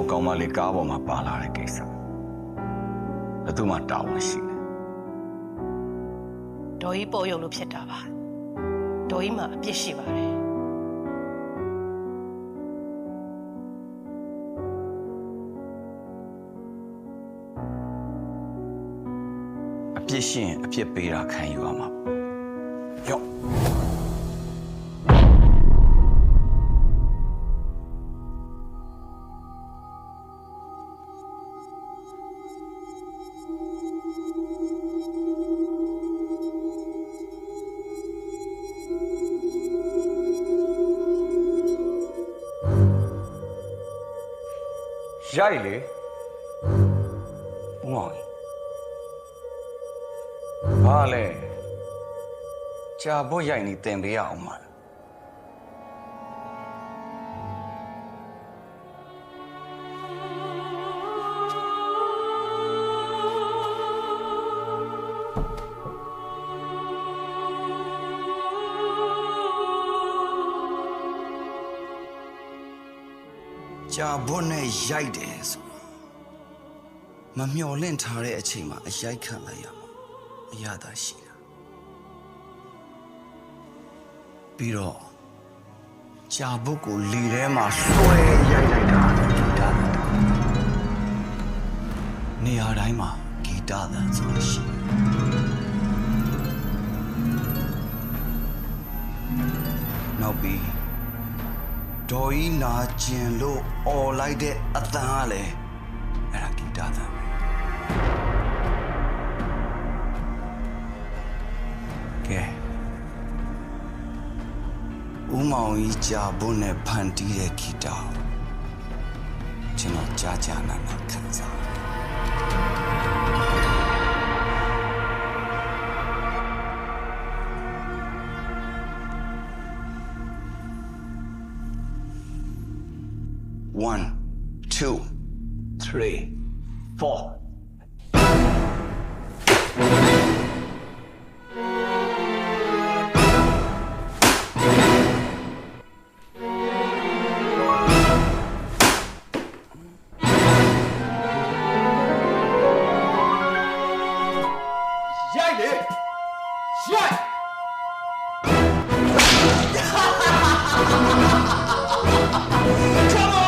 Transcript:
ိုကောင်မလေးကားပေါ်မှာပါလာတဲ့ကိစ္စဘယ်သူမှတာဝန်ရှိတယ်ဒေါ်ကြီးပေါ်ရုံလို့ဖြစ်တာပါဒေါ်ကြီးမှာအပြစ်ရှိပါတယ်အပြစ်ရှိရင်အပြစ်ပေးတာခံယူရမှာပေါ့ရော့ ရိုက်လေဦးမောင်ကြီးဘာလဲကြာဖို့ရိုက်နေတင်ပေးရအောင်ပါ ကြာဘွတ်နဲ့ရိုက်တယ်ဆိုတော့မမျော်လင့်ထားတဲ့အချိန်မှာအရိုက်ခံလိုက်ရမှာအရသာရှိတာပြီးတော့ကြာဘွတ်ကိုလီထဲမှာဆွဲရိုက်လိုက်တာဂီတသံတစ်ခုနေရာတိုင်းမှာဂီတသံဆိုတာရှိတယ်နောက်ပြီး ဒေါ်ကြီးနာကျင်လို့អော်လိုက်တဲ့အတန်ကလည်းအဲ့ဒါဂီတသံပဲကဲဦးမောင်ကြီးကြာဘုန်းနဲ့ဖန်တီးတဲ့ဂီတကိုကျွန်တော်ကြာကြာနာနာခံစားရတယ် One, two, three, four. Come on!